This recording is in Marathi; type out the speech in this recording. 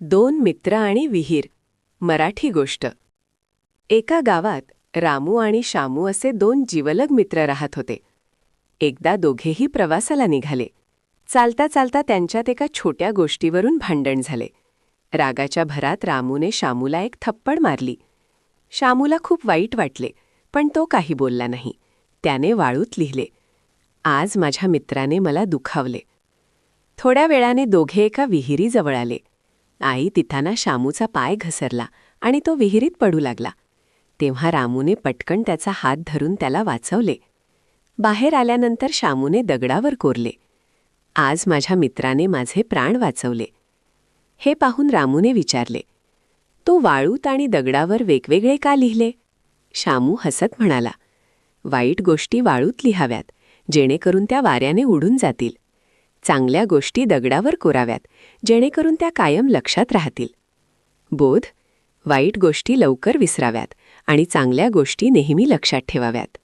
दोन मित्र आणि विहीर. मराठी गोष्ट. एका गावात रामू आणि शामू असे दोन जीवलग मित्र राहत होते. एकदा दोघेही प्रवासाला निघाले. चालता चालता त्यांच्यात एका छोट्या गोष्टीवरून भांडण झाले. रागाच्या भरात रामूने शामूला एक थप्पड मारली. शामूला खूप वाईट वाटले पण तो काही बोलला नाही. त्याने वाळूत लिहिले. आज माझ्या मित्राने मला दुखावले. थोड्या वेळाने दोघे एका विहिरीजवळ आले. आई तिथाना शामूचा पाय घसरला आणि तो विहिरीत पडू लागला. तेव्हा रामूने पटकन त्याचा हात धरून त्याला वाचवले. बाहेर आल्यानंतर शामूने दगडावर कोरले. आज माझ्या मित्राने माझे प्राण वाचवले. हे पाहून रामूने विचारले तो वाळूत आणि दगडावर वेगवेगळे का लिहिले? शामू हसत म्हणाला वाईट गोष्टी वाळूत लिहाव्यात जेणेकरून त्या वाऱ्याने उडून जातील. चांगल्या गोष्टी दगडावर कोराव्यात जेणेकरून त्या कायम लक्षात राहतील. बोध वाईट गोष्टी लवकर विसराव्यात आणि चांगल्या गोष्टी नेहमी लक्षात ठेवाव्यात.